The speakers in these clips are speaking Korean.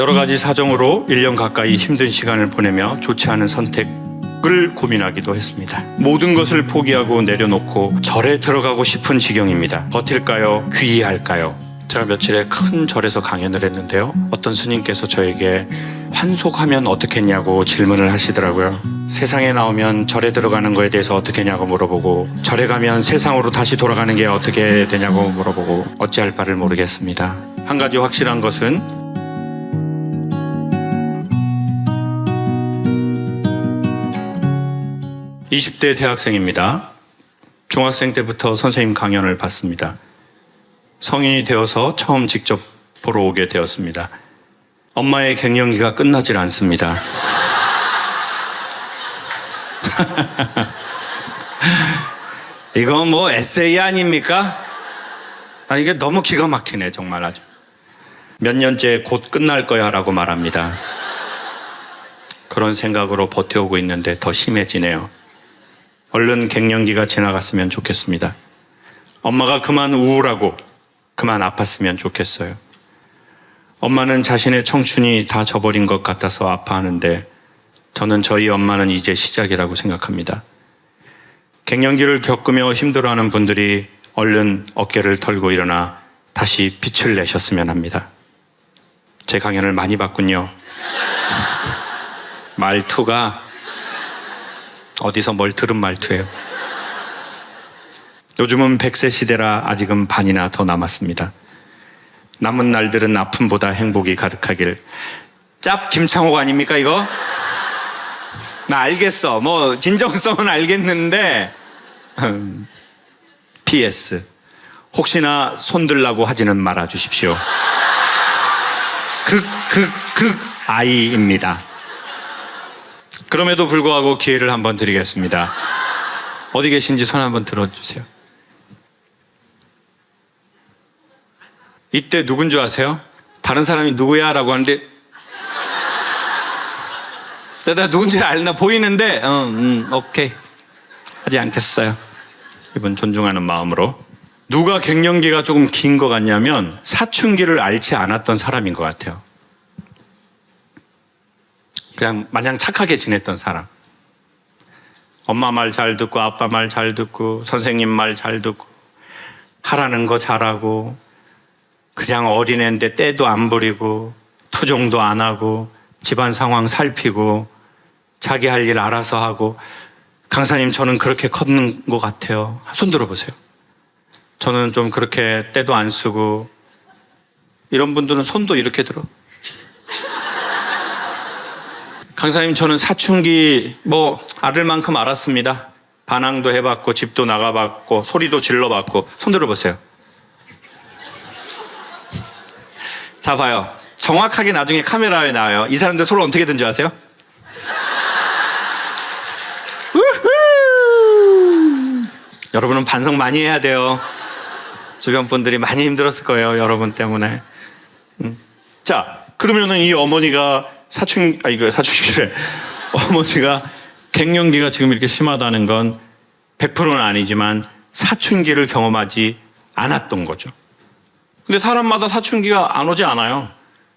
여러 가지 사정으로 1년 가까이 힘든 시간을 보내며 좋지 않은 선택을 고민하기도 했습니다. 모든 것을 포기하고 내려놓고 절에 들어가고 싶은 지경입니다. 버틸까요? 귀의할까요? 제가 며칠에 큰 절에서 강연을 했는데요. 어떤 스님께서 저에게 환속하면 어떻겠냐고 질문을 하시더라고요. 세상에 나오면 절에 들어가는 거에 대해서 어떻게 냐고 물어보고 절에 가면 세상으로 다시 돌아가는 게 어떻게 되냐고 물어보고 어찌할 바를 모르겠습니다. 한 가지 확실한 것은 20대 대학생입니다. 중학생 때부터 선생님 강연을 받습니다. 성인이 되어서 처음 직접 보러 오게 되었습니다. 엄마의 갱년기가 끝나질 않습니다. 이거 뭐 에세이 아닙니까? 아, 이게 너무 기가 막히네, 정말 아주. 몇 년째 곧 끝날 거야 라고 말합니다. 그런 생각으로 버텨오고 있는데 더 심해지네요. 얼른 갱년기가 지나갔으면 좋겠습니다. 엄마가 그만 우울하고 그만 아팠으면 좋겠어요. 엄마는 자신의 청춘이 다 저버린 것 같아서 아파하는데 저는 저희 엄마는 이제 시작이라고 생각합니다. 갱년기를 겪으며 힘들어하는 분들이 얼른 어깨를 털고 일어나 다시 빛을 내셨으면 합니다. 제 강연을 많이 봤군요. 말투가 어디서 뭘 들은 말투예요. 요즘은 100세 시대라 아직은 반이나 더 남았습니다. 남은 날들은 아픔보다 행복이 가득하길. 짭 김창호가 아닙니까 이거? 나 알겠어. 뭐 진정성은 알겠는데 음, PS 혹시나 손들라고 하지는 말아 주십시오. 극 극 극 아이입니다. 그럼에도 불구하고 기회를 한번 드리겠습니다. 어디 계신지 손 한번 들어주세요. 이때 누군 줄 아세요? 다른 사람이 누구야? 라고 하는데 내가 누군지 알나 보이는데 어, 음, 오케이 하지 않겠어요. 이분 존중하는 마음으로 누가 갱년기가 조금 긴 것 같냐면 사춘기를 앓지 않았던 사람인 것 같아요. 그냥 마냥 착하게 지냈던 사람. 엄마 말 잘 듣고 아빠 말 잘 듣고 선생님 말 잘 듣고 하라는 거 잘하고 그냥 어린애인데 때도 안 부리고 투정도 안 하고 집안 상황 살피고 자기 할 일 알아서 하고 강사님 저는 그렇게 컸는 것 같아요. 손 들어보세요. 저는 좀 그렇게 때도 안 쓰고 이런 분들은 손도 이렇게 들어. 강사님 저는 사춘기 뭐 아들만큼 알았습니다. 반항도 해봤고 집도 나가봤고 소리도 질러봤고 손 들어보세요. 자 봐요. 정확하게 나중에 카메라에 나와요. 이 사람들 서로 어떻게 든지 아세요? 여러분은 반성 많이 해야 돼요. 주변 분들이 많이 힘들었을 거예요. 여러분 때문에. 음. 자, 그러면은 이 어머니가 사춘, 아, 이거 사춘기래. 어머니가 갱년기가 지금 이렇게 심하다는 건 100%는 아니지만 사춘기를 경험하지 않았던 거죠. 근데 사람마다 사춘기가 안 오지 않아요.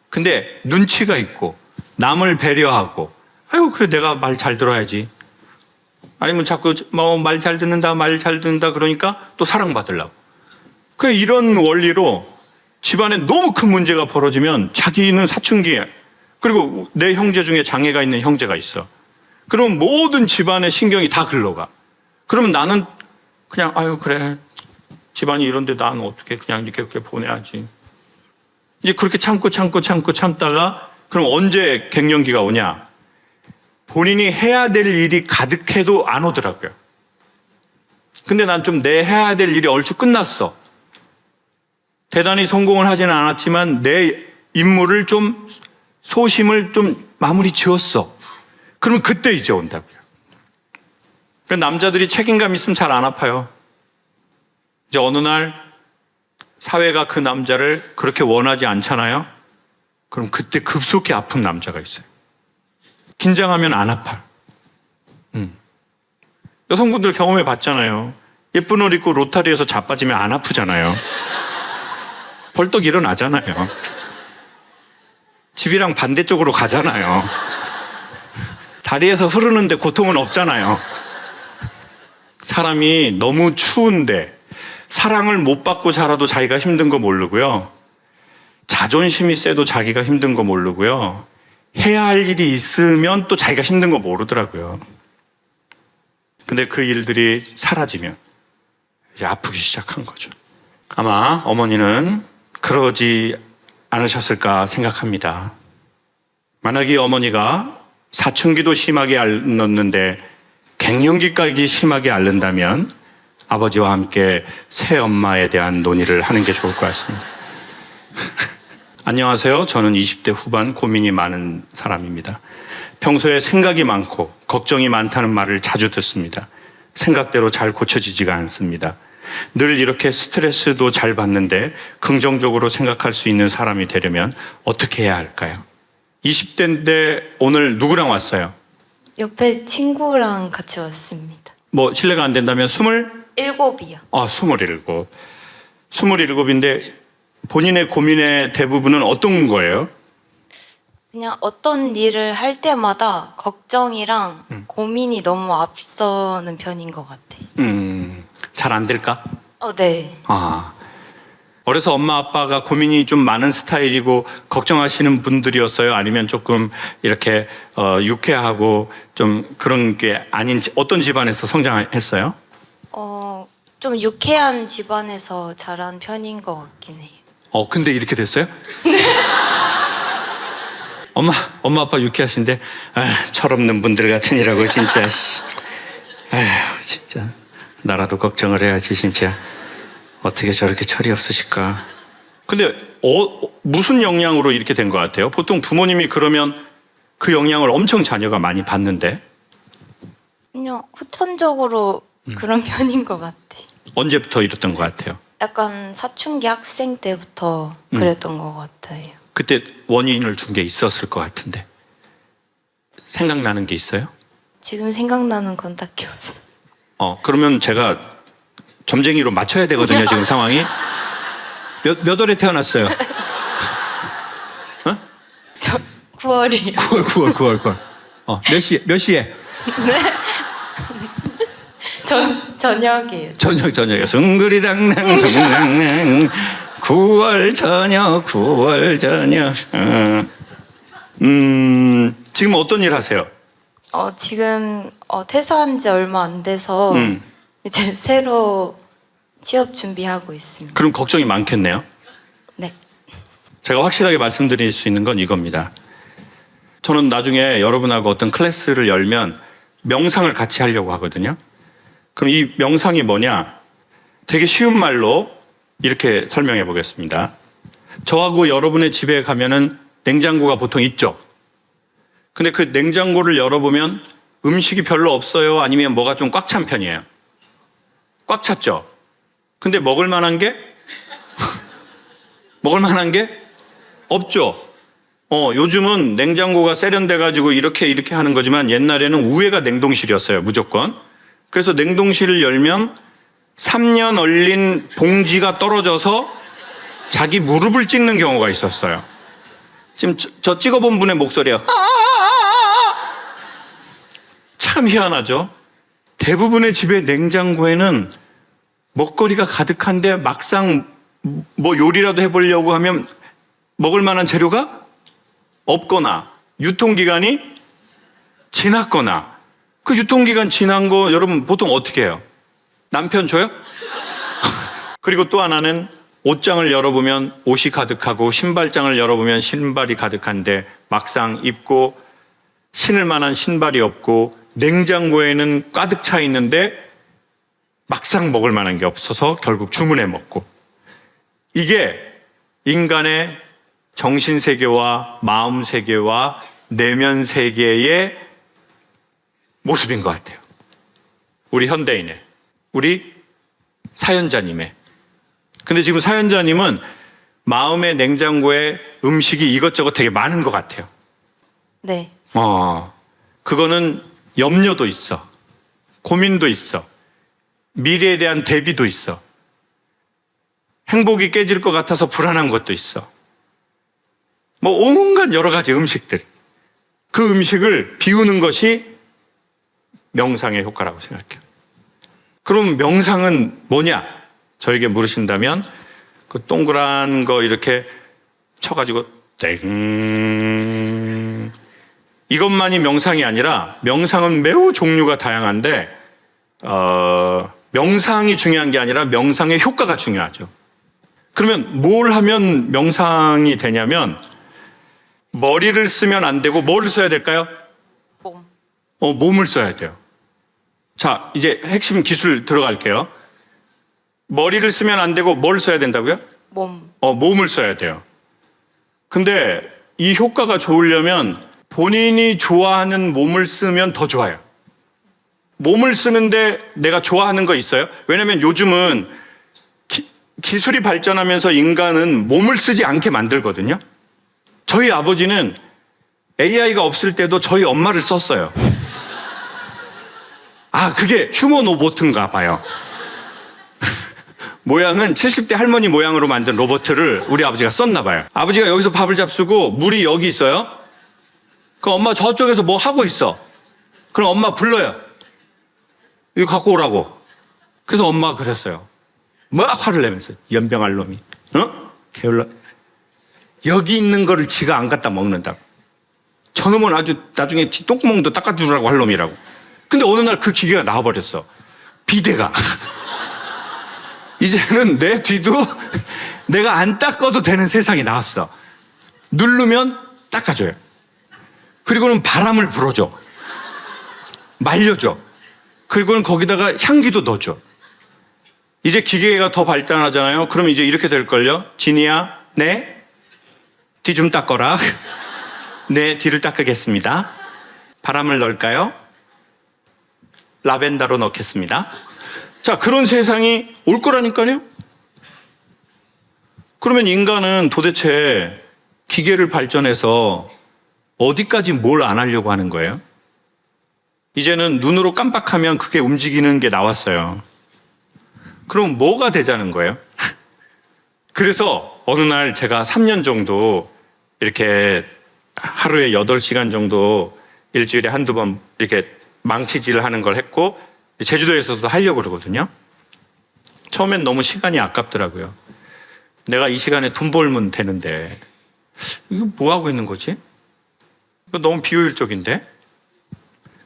근데 눈치가 있고 남을 배려하고 아이고 그래 내가 말 잘 들어야지. 아니면 자꾸 뭐 말 잘 듣는다 말 잘 듣는다 그러니까 또 사랑받으려고. 그 이런 원리로 집안에 너무 큰 문제가 벌어지면 자기는 사춘기에 그리고 내 형제 중에 장애가 있는 형제가 있어. 그럼 모든 집안의 신경이 다 글러가. 그러면 나는 그냥 아유 그래 집안이 이런데 나는 어떻게 그냥 이렇게 그렇게 보내야지. 이제 그렇게 참고 참고 참고 참다가 그럼 언제 갱년기가 오냐? 본인이 해야 될 일이 가득해도 안 오더라고요. 근데 난 좀 내 해야 될 일이 얼추 끝났어. 대단히 성공을 하지는 않았지만 내 임무를 좀 소심을 좀 마무리 지었어. 그러면 그때 이제 온다고요. 그 남자들이 책임감 있으면 잘 안 아파요. 이제 어느 날 사회가 그 남자를 그렇게 원하지 않잖아요. 그럼 그때 급속히 아픈 남자가 있어요. 긴장하면 안 아파. 음. 여성분들 경험해 봤잖아요. 예쁜 옷 입고 로타리에서 자빠지면 안 아프잖아요. 벌떡 일어나잖아요. 집이랑 반대쪽으로 가잖아요. 다리에서 흐르는데 고통은 없잖아요. 사람이 너무 추운데 사랑을 못 받고 자라도 자기가 힘든 거 모르고요. 자존심이 세도 자기가 힘든 거 모르고요. 해야 할 일이 있으면 또 자기가 힘든 거 모르더라고요. 근데 그 일들이 사라지면 이제 아프기 시작한 거죠. 아마 어머니는 그러지 않으셨을까 생각합니다. 만약 이 어머니가 사춘기도 심하게 앓는데 갱년기까지 심하게 앓는다면 아버지와 함께 새 엄마에 대한 논의를 하는 게 좋을 것 같습니다. 안녕하세요. 저는 20대 후반 고민이 많은 사람입니다. 평소에 생각이 많고 걱정이 많다는 말을 자주 듣습니다. 생각대로 잘 고쳐지지가 않습니다. 늘 이렇게 스트레스도 잘 받는데 긍정적으로 생각할 수 있는 사람이 되려면 어떻게 해야 할까요? 20대인데 오늘 누구랑 왔어요? 옆에 친구랑 같이 왔습니다. 뭐 실례가 안 된다면 스물? 일곱이요. 아, 스물일곱. 스물일곱인데 본인의 고민의 대부분은 어떤 거예요? 그냥 어떤 일을 할 때마다 걱정이랑 음. 고민이 너무 앞서는 편인 것 같아요. 음, 잘 안 될까? 어, 네. 아. 어려서 엄마 아빠가 고민이 좀 많은 스타일이고 걱정하시는 분들이었어요? 아니면 조금 이렇게 어, 유쾌하고 좀 그런 게 아닌 지- 어떤 집안에서 성장했어요? 어, 좀 유쾌한 집안에서 자란 편인 것 같긴 해요. 어, 근데 이렇게 됐어요? 엄마, 엄마 아빠 유쾌하신데, 아, 철없는 분들 같으니라고, 진짜, 씨. 아휴, 진짜. 나라도 걱정을 해야지, 진짜. 어떻게 저렇게 철이 없으실까. 근데, 어, 무슨 영향으로 이렇게 된 것 같아요? 보통 부모님이 그러면 그 영향을 엄청 자녀가 많이 받는데, 그냥 후천적으로 음. 그런 편인 것 같아요. 언제부터 이랬던 것 같아요? 약간 사춘기 학생 때부터 음. 그랬던 것 같아요. 그때 원인을 준 게 있었을 것 같은데. 생각나는 게 있어요? 지금 생각나는 건 딱히 없어요. 어, 그러면 제가 점쟁이로 맞춰야 되거든요, 지금 상황이. 몇, 몇 월에 태어났어요? 저 9월이요. 9월, 9월, 9월, 9월. 어, 몇 시, 몇 시에? 전 저녁이에요. 저녁, 저녁에. 숭그리당당, 숭당당. 9월 저녁, 9월 저녁. 어. 음, 지금 어떤 일 하세요? 어, 지금 어, 퇴사한 지 얼마 안 돼서 음. 이제 새로 취업 준비하고 있습니다. 그럼 걱정이 많겠네요. 네. 제가 확실하게 말씀드릴 수 있는 건 이겁니다. 저는 나중에 여러분하고 어떤 클래스를 열면 명상을 같이 하려고 하거든요. 그럼 이 명상이 뭐냐? 되게 쉬운 말로 이렇게 설명해 보겠습니다. 저하고 여러분의 집에 가면은 냉장고가 보통 있죠. 근데 그 냉장고를 열어보면 음식이 별로 없어요? 아니면 뭐가 좀 꽉 찬 편이에요? 꽉 찼죠? 근데 먹을 만한 게? 먹을 만한 게? 없죠. 어, 요즘은 냉장고가 세련돼가지고 이렇게 이렇게 하는 거지만 옛날에는 우회가 냉동실이었어요, 무조건. 그래서 냉동실을 열면 3년 얼린 봉지가 떨어져서 자기 무릎을 찍는 경우가 있었어요. 지금 저, 저 찍어본 분의 목소리요. 참 희한하죠? 대부분의 집의 냉장고에는 먹거리가 가득한데 막상 뭐 요리라도 해보려고 하면 먹을 만한 재료가 없거나 유통기간이 지났거나 그 유통기간 지난 거 여러분 보통 어떻게 해요? 남편 줘요? 그리고 또 하나는 옷장을 열어보면 옷이 가득하고 신발장을 열어보면 신발이 가득한데 막상 입고 신을 만한 신발이 없고 냉장고에는 가득 차 있는데 막상 먹을 만한 게 없어서 결국 주문해 먹고 이게 인간의 정신 세계와 마음 세계와 내면 세계의 모습인 것 같아요. 우리 현대인의, 우리 사연자님의. 근데 지금 사연자님은 마음의 냉장고에 음식이 이것저것 되게 많은 것 같아요. 네. 어, 그거는 염려도 있어. 고민도 있어. 미래에 대한 대비도 있어. 행복이 깨질 것 같아서 불안한 것도 있어. 뭐 온갖 여러 가지 음식들. 그 음식을 비우는 것이 명상의 효과라고 생각해요. 그럼 명상은 뭐냐? 저에게 물으신다면 그 동그란 거 이렇게 쳐가지고 땡 이것만이 명상이 아니라 명상은 매우 종류가 다양한데 어, 명상이 중요한 게 아니라 명상의 효과가 중요하죠. 그러면 뭘 하면 명상이 되냐면 머리를 쓰면 안 되고 뭘 써야 될까요? 몸. 어, 몸을 써야 돼요. 자, 이제 핵심 기술 들어갈게요. 머리를 쓰면 안 되고 뭘 써야 된다고요? 몸. 어, 몸을 써야 돼요. 근데 이 효과가 좋으려면 본인이 좋아하는 몸을 쓰면 더 좋아요. 몸을 쓰는데 내가 좋아하는 거 있어요? 왜냐면 요즘은 기, 기술이 발전하면서 인간은 몸을 쓰지 않게 만들거든요. 저희 아버지는 AI가 없을 때도 저희 엄마를 썼어요. 아, 그게 휴먼 로보트인가 봐요. 모양은 70대 할머니 모양으로 만든 로봇을 우리 아버지가 썼나 봐요. 아버지가 여기서 밥을 잡수고 물이 여기 있어요. 그 엄마 저쪽에서 뭐 하고 있어. 그럼 엄마 불러요. 이거 갖고 오라고. 그래서 엄마가 그랬어요. 막 화를 내면서 연병할 놈이. 어? 게을러. 여기 있는 거를 지가 안 갖다 먹는다고. 저놈은 아주 나중에 지 똥구멍도 닦아주라고 할 놈이라고. 근데 어느 날 그 기계가 나와버렸어. 비대가. 이제는 내 뒤도 내가 안 닦아도 되는 세상이 나왔어. 누르면 닦아줘요. 그리고는 바람을 불어줘. 말려줘. 그리고는 거기다가 향기도 넣어줘. 이제 기계가 더 발전하잖아요. 그럼 이제 이렇게 될걸요. 진이야, 네? 뒤 좀 닦어라. 네, 뒤를 닦으겠습니다. 바람을 넣을까요? 라벤더로 넣겠습니다. 자, 그런 세상이 올 거라니까요? 그러면 인간은 도대체 기계를 발전해서 어디까지 뭘 안 하려고 하는 거예요? 이제는 눈으로 깜빡하면 그게 움직이는 게 나왔어요. 그럼 뭐가 되자는 거예요? 그래서 어느 날 제가 3년 정도 이렇게 하루에 8시간 정도 일주일에 한두 번 이렇게 망치질을 하는 걸 했고 제주도에서도 하려고 그러거든요. 처음엔 너무 시간이 아깝더라고요. 내가 이 시간에 돈 벌면 되는데 이거 뭐 하고 있는 거지? 너무 비효율적인데?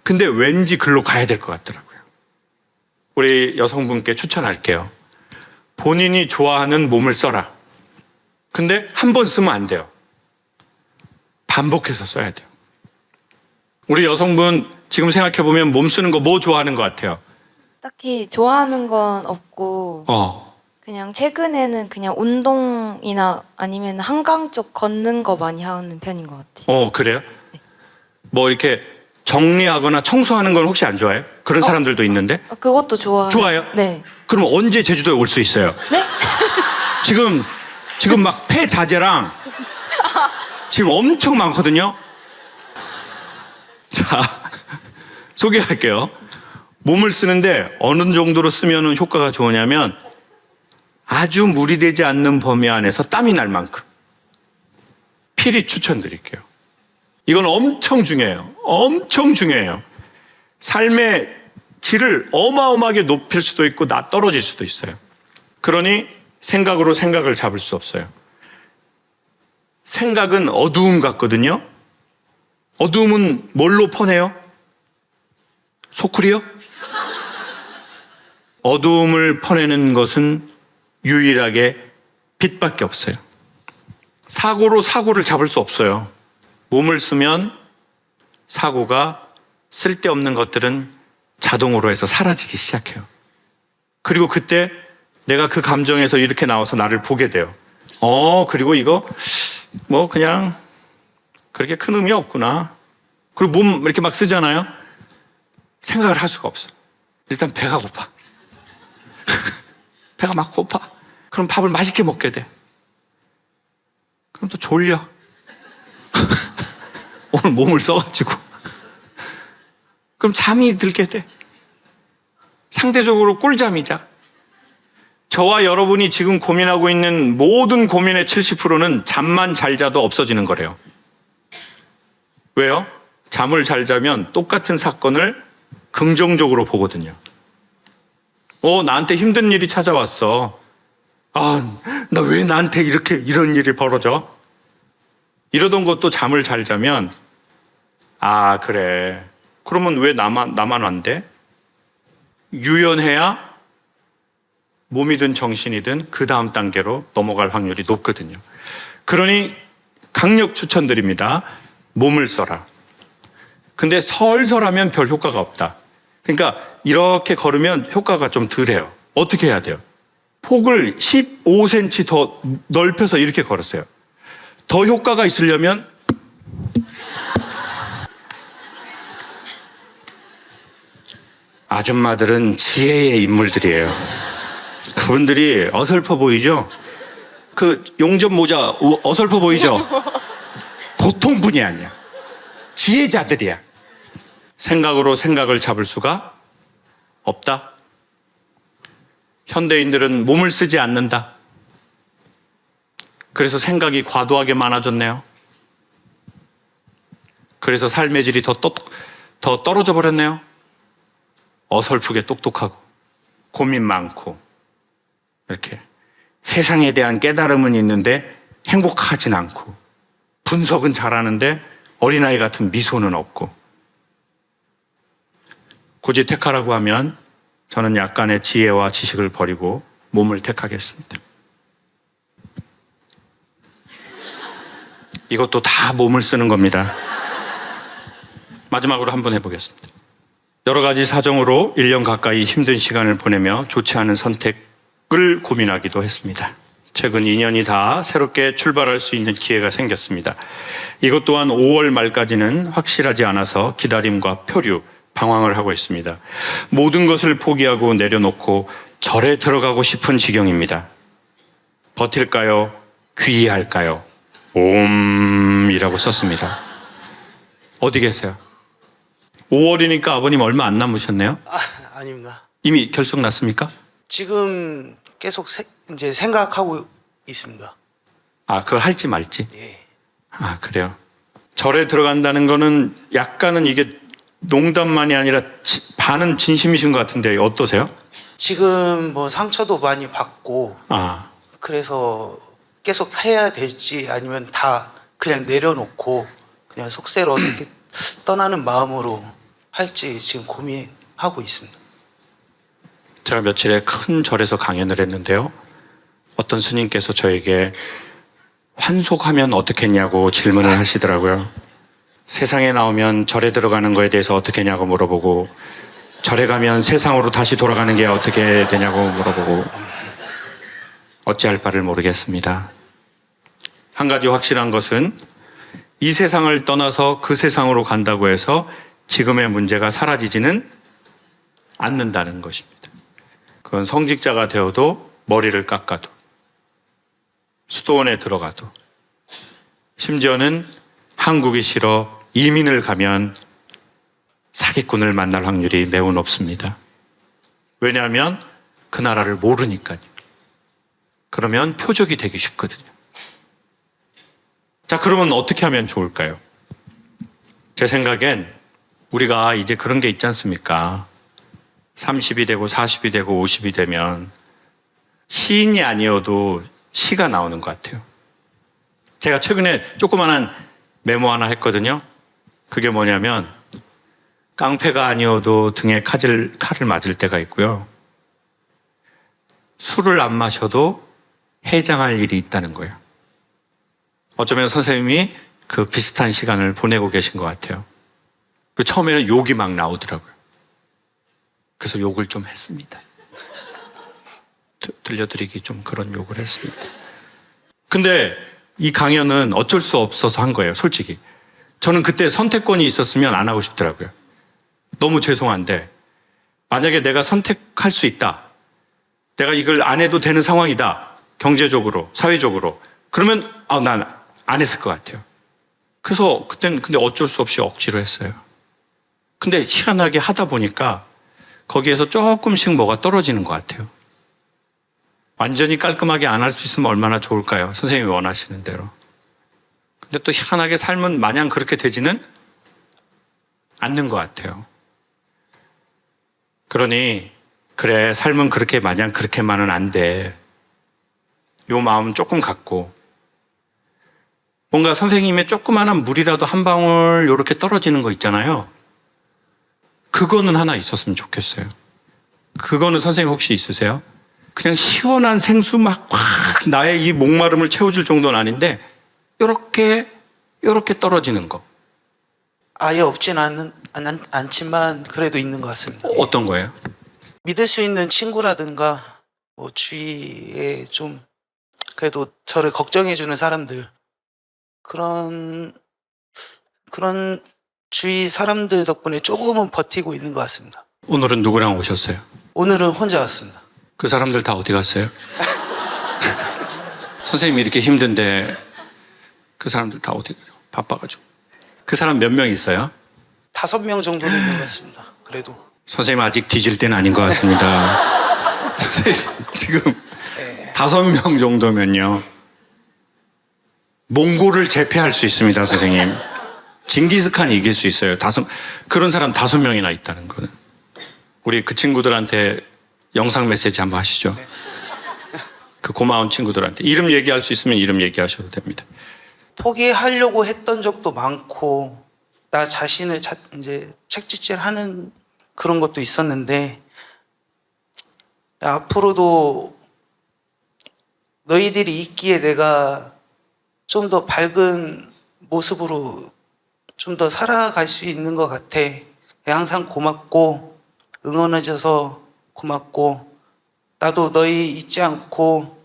근데 왠지 글로 가야 될 것 같더라고요. 우리 여성분께 추천할게요. 본인이 좋아하는 몸을 써라. 근데 한 번 쓰면 안 돼요. 반복해서 써야 돼요. 우리 여성분 지금 생각해보면 몸 쓰는 거 뭐 좋아하는 것 같아요? 딱히 좋아하는 건 없고 어. 그냥 최근에는 그냥 운동이나 아니면 한강 쪽 걷는 거 많이 하는 편인 것 같아요. 어, 그래요? 뭐 이렇게 정리하거나 청소하는 건 혹시 안 좋아해요? 그런 사람들도 있는데? 아, 그것도 좋아요. 좋아요? 네. 그럼 언제 제주도에 올 수 있어요? 네? 지금, 지금 막 폐자재랑 지금 엄청 많거든요? 자, 소개할게요. 몸을 쓰는데 어느 정도로 쓰면 효과가 좋으냐면 아주 무리되지 않는 범위 안에서 땀이 날 만큼 필히 추천드릴게요. 이건 엄청 중요해요. 엄청 중요해요. 삶의 질을 어마어마하게 높일 수도 있고 나 떨어질 수도 있어요. 그러니 생각으로 생각을 잡을 수 없어요. 생각은 어두움 같거든요. 어두움은 뭘로 퍼내요? 소쿠리요? 어두움을 퍼내는 것은 유일하게 빛밖에 없어요. 사고로 사고를 잡을 수 없어요. 몸을 쓰면 사고가 쓸데없는 것들은 자동으로 해서 사라지기 시작해요. 그리고 그때 내가 그 감정에서 이렇게 나와서 나를 보게 돼요. 어, 그리고 이거 뭐 그냥 그렇게 큰 의미 없구나. 그리고 몸 이렇게 막 쓰잖아요. 생각을 할 수가 없어. 일단 배가 고파. 배가 막 고파. 그럼 밥을 맛있게 먹게 돼. 그럼 또 졸려. 오늘 몸을 써가지고. 그럼 잠이 들게 돼. 상대적으로 꿀잠이 자. 저와 여러분이 지금 고민하고 있는 모든 고민의 70%는 잠만 잘 자도 없어지는 거래요. 왜요? 잠을 잘 자면 똑같은 사건을 긍정적으로 보거든요. 어, 나한테 힘든 일이 찾아왔어. 아, 나 왜 나한테 이렇게 이런 일이 벌어져? 이러던 것도 잠을 잘 자면 아, 그래. 그러면 왜 나만 나만 안 돼? 유연해야 몸이든 정신이든 그 다음 단계로 넘어갈 확률이 높거든요. 그러니 강력 추천드립니다. 몸을 써라. 근데 설설하면 별 효과가 없다. 그러니까 이렇게 걸으면 효과가 좀 덜해요. 어떻게 해야 돼요? 폭을 15cm 더 넓혀서 이렇게 걸었어요. 더 효과가 있으려면 아줌마들은 지혜의 인물들이에요. 그분들이 어설퍼 보이죠? 그 용접 모자 우- 어설퍼 보이죠? 보통 분이 아니야. 지혜자들이야. 생각으로 생각을 잡을 수가 없다. 현대인들은 몸을 쓰지 않는다. 그래서 생각이 과도하게 많아졌네요. 그래서 삶의 질이 더, 떠, 더 떨어져 버렸네요. 어설프게 똑똑하고 고민 많고 이렇게 세상에 대한 깨달음은 있는데 행복하진 않고 분석은 잘하는데 어린아이 같은 미소는 없고 굳이 택하라고 하면 저는 약간의 지혜와 지식을 버리고 몸을 택하겠습니다. 이것도 다 몸을 쓰는 겁니다. 마지막으로 한번 해보겠습니다. 여러 가지 사정으로 1년 가까이 힘든 시간을 보내며 좋지 않은 선택을 고민하기도 했습니다. 최근 2년이 다 새롭게 출발할 수 있는 기회가 생겼습니다. 이것 또한 5월 말까지는 확실하지 않아서 기다림과 표류, 방황을 하고 있습니다. 모든 것을 포기하고 내려놓고 절에 들어가고 싶은 지경입니다. 버틸까요? 귀의할까요? 옴이라고 썼습니다. 어디 계세요? 5월이니까 아버님 얼마 안 남으셨네요? 아, 아닙니다. 이미 결정 났습니까? 지금 계속 세- 이제 생각하고 있습니다. 아, 그걸 할지 말지. 예. 아, 그래요. 절에 들어간다는 거는 약간은 이게 농담만이 아니라 지- 반은 진심이신 것 같은데 어떠세요? 지금 뭐 상처도 많이 받고 아, 그래서 계속 해야 될지 아니면 다 그냥 내려놓고 그냥 속세로 어떻게 떠나는 마음으로 할지 지금 고민하고 있습니다. 제가 며칠에 큰 절에서 강연을 했는데요. 어떤 스님께서 저에게 환속하면 어떻겠냐고 질문을 하시더라고요. 세상에 나오면 절에 들어가는 거에 대해서 어떻게 하냐고 물어보고 절에 가면 세상으로 다시 돌아가는 게 어떻게 되냐고 물어보고 어찌할 바를 모르겠습니다. 한 가지 확실한 것은 이 세상을 떠나서 그 세상으로 간다고 해서 지금의 문제가 사라지지는 않는다는 것입니다. 그건 성직자가 되어도 머리를 깎아도 수도원에 들어가도 심지어는 한국이 싫어 이민을 가면 사기꾼을 만날 확률이 매우 높습니다. 왜냐하면 그 나라를 모르니까요. 그러면 표적이 되기 쉽거든요. 자, 그러면 어떻게 하면 좋을까요? 제 생각엔 우리가 이제 그런 게 있지 않습니까? 30이 되고 40이 되고 50이 되면 시인이 아니어도 시가 나오는 것 같아요. 제가 최근에 조그만한 메모 하나 했거든요. 그게 뭐냐면 깡패가 아니어도 등에 칼을, 칼을 맞을 때가 있고요. 술을 안 마셔도 해장할 일이 있다는 거예요. 어쩌면 선생님이 그 비슷한 시간을 보내고 계신 것 같아요. 그 처음에는 욕이 막 나오더라고요. 그래서 욕을 좀 했습니다. 드- 들려드리기 좀 그런 욕을 했습니다. 근데 이 강연은 어쩔 수 없어서 한 거예요, 솔직히. 저는 그때 선택권이 있었으면 안 하고 싶더라고요. 너무 죄송한데, 만약에 내가 선택할 수 있다. 내가 이걸 안 해도 되는 상황이다. 경제적으로, 사회적으로. 그러면, 아, 난 안 했을 것 같아요. 그래서 그때는 근데 어쩔 수 없이 억지로 했어요. 근데 희한하게 하다 보니까 거기에서 조금씩 뭐가 떨어지는 것 같아요. 완전히 깔끔하게 안 할 수 있으면 얼마나 좋을까요? 선생님이 원하시는 대로. 근데 또 희한하게 삶은 마냥 그렇게 되지는 않는 것 같아요. 그러니, 그래, 삶은 그렇게 마냥 그렇게만은 안 돼. 요 마음 조금 갖고, 뭔가 선생님의 조그마한 물이라도 한 방울 요렇게 떨어지는 거 있잖아요. 그거는 하나 있었으면 좋겠어요. 그거는 선생님 혹시 있으세요? 그냥 시원한 생수 막 확 나의 이 목마름을 채워줄 정도는 아닌데 요렇게 요렇게 떨어지는 거 아예 없진 않은, 않, 않지만 그래도 있는 것 같습니다. 어떤 거예요? 믿을 수 있는 친구라든가 뭐 주위에 좀 그래도 저를 걱정해주는 사람들 그런 그런 주위 사람들 덕분에 조금은 버티고 있는 것 같습니다. 오늘은 누구랑 오셨어요? 오늘은 혼자 왔습니다. 그 사람들 다 어디 갔어요? 선생님이 이렇게 힘든데 그 사람들 다 어디 가요? 바빠가지고 그 사람 몇 명 있어요? 다섯 명 정도 있는 것 같습니다. 그래도 선생님 아직 뒤질 때는 아닌 것 같습니다. 선생님 지금 예, 다섯 명 정도면요. 몽골을 제패할 수 있습니다, 선생님. 징기스칸 이길 수 있어요. 다섯 그런 사람 다섯 명이나 있다는 거는. 우리 그 친구들한테 영상 메시지 한번 하시죠. 그 고마운 친구들한테 이름 얘기할 수 있으면 이름 얘기하셔도 됩니다. 포기하려고 했던 적도 많고 나 자신을 자, 이제 책짓질 하는 그런 것도 있었는데 앞으로도 너희들이 있기에 내가 좀 더 밝은 모습으로 좀 더 살아갈 수 있는 것 같아. 항상 고맙고 응원해줘서 고맙고 나도 너희 잊지 않고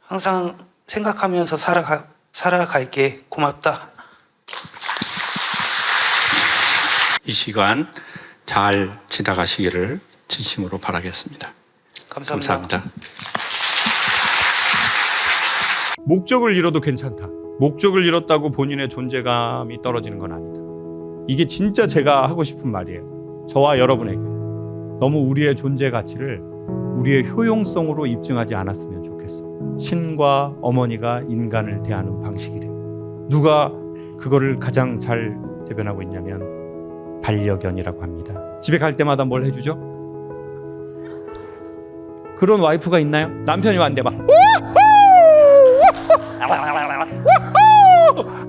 항상 생각하면서 살아가, 살아갈게. 고맙다. 이 시간 잘 지나가시기를 진심으로 바라겠습니다. 감사합니다. 감사합니다. 목적을 잃어도 괜찮다. 목적을 잃었다고 본인의 존재감이 떨어지는 건 아니다. 이게 진짜 제가 하고 싶은 말이에요. 저와 여러분에게 너무 우리의 존재 가치를 우리의 효용성으로 입증하지 않았으면 좋겠어. 신과 어머니가 인간을 대하는 방식이래. 누가 그거를 가장 잘 대변하고 있냐면 반려견이라고 합니다. 집에 갈 때마다 뭘 해주죠? 그런 와이프가 있나요? 남편이 왔는데 막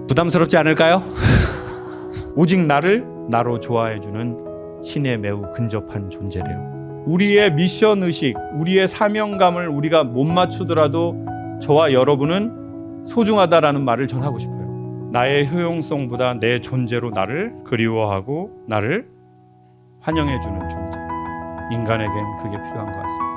부담스럽지 않을까요? 오직 나를 나로 좋아해주는 신에 매우 근접한 존재래요. 우리의 미션 의식, 우리의 사명감을 우리가 못 맞추더라도 저와 여러분은 소중하다라는 말을 전하고 싶어요. 나의 효용성보다 내 존재로 나를 그리워하고 나를 환영해주는 존재. 인간에겐 그게 필요한 것 같습니다.